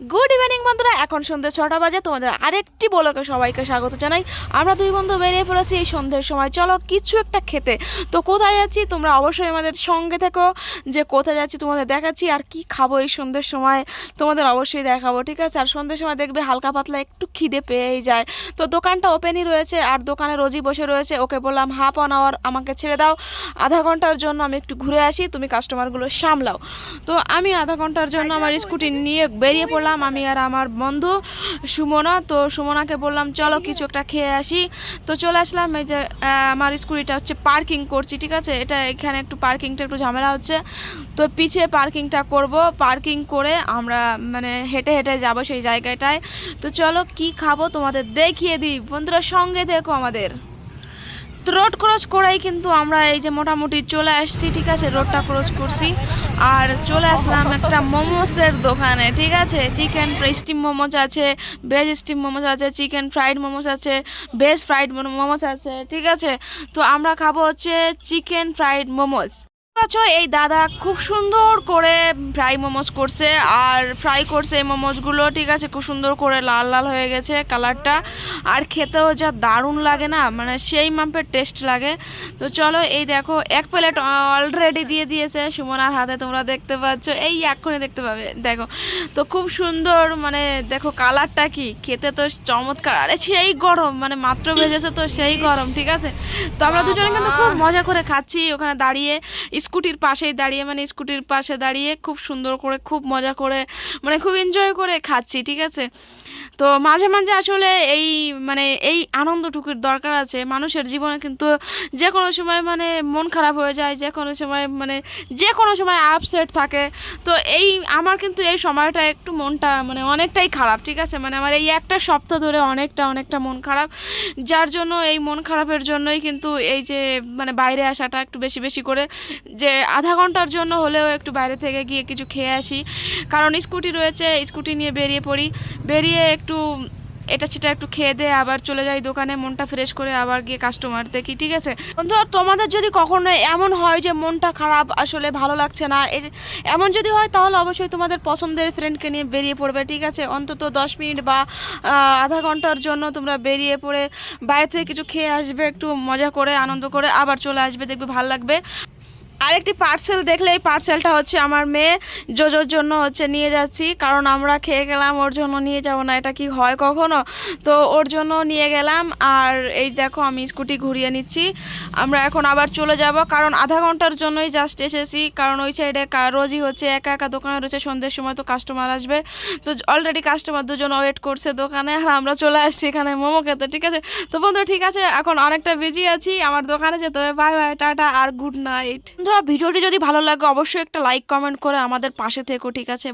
Good evening বন্ধুরা। এখন সন্ধ্যে ছটা বাজে। তোমাদের আরেকটি বলোকে সবাইকে স্বাগত জানাই। আমরা দুই বন্ধু বেরিয়ে পড়েছি এই সন্ধ্যের সময়। চলো কিছু একটা খেতে। তো কোথায় যাচ্ছি তোমরা অবশ্যই আমাদের সঙ্গে থেকো যে কোথায় যাচ্ছি তোমাদের দেখাচ্ছি আর কি খাব এই সন্ধ্যের সময়। তোমাদের অবশ্যই দেখাবো, ঠিক আছে? আর সন্ধ্যের সময় দেখবে হালকা পাতলা একটু খিদে পেয়েই যায়। তো দোকানটা ওপেনই রয়েছে আর দোকানে রোজই বসে রয়েছে। ওকে বললাম হাফ অন আওয়ার আমাকে ছেড়ে দাও। আধা ঘণ্টার জন্য আমি একটু ঘুরে আসি। তুমি কাস্টমারগুলো সামলাও। তো আমি আধা ঘণ্টার জন্য আমার স্কুটি নিয়ে বেরিয়ে পড়লাম। আমি আর আমার বন্ধু সুমনা, তো সুমনাকে বললাম, চলো কিছু একটা খেয়ে আসি। তো চলে আসলাম, এই যে আমার স্কুটিটা হচ্ছে পার্কিং করছি, ঠিক আছে? এটা এখানে একটু পার্কিংটা একটু ঝামেলা হচ্ছে। তো পিছে পার্কিংটা করব, পার্কিং করে আমরা মানে হেঁটে হেঁটে যাব সেই জায়গাটায়। তো চলো কি খাব তোমাদের দেখিয়ে দিই। বন্ধুরা সঙ্গে দেখো আমাদের। তো রোড ক্রস করাই কিন্তু আমরা এই যে মোটামুটি চলে আসছি, ঠিক আছে? রোডটা ক্রস করছি। আর চলে আসলাম একটা মোমোসের দোকানে, ঠিক আছে? চিকেন স্টিম মোমোজ আছে ভেজ স্টিম মোমোজ আছে চিকেন ফ্রাইড মোমোজ আছে ভেজ ফ্রাইড মোমোজ আছে, ঠিক আছে? তো আমরা খাব হচ্ছে চিকেন ফ্রাইড মোমোস আচ্ছা এই দাদা খুব সুন্দর করে ফ্রাই মোমোস করছে আর ফ্রাই করছে এই মোমোসগুলো ঠিক আছে খুব সুন্দর করে লাল লাল হয়ে গেছে কালারটা আর খেতেও যা দারুণ লাগে না মানে সেই মাপের টেস্ট লাগে। তো চলো এই দেখো এক প্লেট অলরেডি দিয়ে দিয়েছে সুমনার হাতে তোমরা দেখতে পাচ্ছ এই এক্ষুনি দেখতে পাবে দেখো। তো খুব সুন্দর মানে দেখো কালারটা কি খেতে তো চমৎকার আরে সেই গরম মানে মাত্র ভেজেছে তো সেই গরম ঠিক আছে? তো আমরা দুজনে কিন্তু খুব মজা করে খাচ্ছি ওখানে দাঁড়িয়ে। স্কুটির পাশেই দাঁড়িয়ে মানে স্কুটির পাশে দাঁড়িয়ে খুব সুন্দর করে, খুব মজা করে মানে খুব এনজয় করে খাচ্ছি, ঠিক আছে? তো মাঝে মাঝে আসলে এই মানে এই আনন্দটুকুর দরকার আছে। মানুষের জীবনে কিন্তু যে কোনো সময় মানে মন খারাপ হয়ে যায় যে কোনো সময় মানে যে কোনো সময় আপসেট থাকে। তো এই, আমার কিন্তু এই সময়টা একটু মনটা মানে অনেকটাই খারাপ, ঠিক আছে? মানে আমার এই একটা সপ্তাহ ধরে অনেকটা অনেকটা মন খারাপ। যার জন্য এই মন খারাপের জন্যই কিন্তু এই যে মানে বাইরে আসাটা একটু বেশি বেশি করে যে আধা ঘণ্টার জন্য হলেও একটু বাইরে থেকে গিয়ে কিছু খেয়ে আসি। কারণ স্কুটি রয়েছে, স্কুটি নিয়ে বেরিয়ে পড়ি। বেরিয়ে একটু এটা সেটা একটু খেয়ে দিয়ে আবার চলে যাই দোকানে, মনটা ফ্রেশ করে আবার গিয়ে কাস্টমার দেখি, ঠিক আছে? বন্ধুরা, তোমাদের যদি কখনো এমন হয় যে মনটা খারাপ, আসলে ভালো লাগছে না এমন যদি হয়, তাহলে অবশ্যই তোমাদের পছন্দের ফ্রেন্ডকে নিয়ে বেরিয়ে পড়বে, ঠিক আছে? অন্তত দশ মিনিট বা আধা ঘণ্টার জন্য তোমরা বেরিয়ে পড়ে বাইরে থেকে কিছু খেয়ে আসবে, একটু মজা করে, আনন্দ করে আবার চলে আসবে, দেখবে ভালো লাগবে। আরেকটি পার্সেল দেখলে এই পার্সেলটা হচ্ছে আমার মেয়ে। জোজোর জন্য হচ্ছে নিয়ে যাচ্ছি, কারণ আমরা খেয়ে গেলাম, ওর জন্য নিয়ে যাব না। এটা কি হয় কখনো? তো ওর জন্য নিয়ে গেলাম, আর এই দেখো আমি স্কুটি ঘুরিয়ে নিচ্ছি। আমরা এখন আবার চলে যাব, কারণ আধা ঘণ্টার জন্যই জাস্ট এসেছি, কারণ ওই সাইডে রোজই হচ্ছে একা একা দোকানে রয়েছে, সন্ধ্যের সময় তো কাস্টমার আসবে। তো অলরেডি কাস্টমার দুজন ওয়েট করছে দোকানে, আর আমরা চলে আসছি এখানে মোমো খেতে, ঠিক আছে? তো বন্ধু ঠিক আছে, এখন অনেকটা বিজি আছি, আমার দোকানে যেতে হবে। বাই বাই টাটা, আর গুড নাইট বন্ধুরা, ভিডিওটি যদি ভালো লাগে, অবশ্যই একটা লাইক কমেন্ট করে আমাদের পাশে থেকো, ঠিক আছে.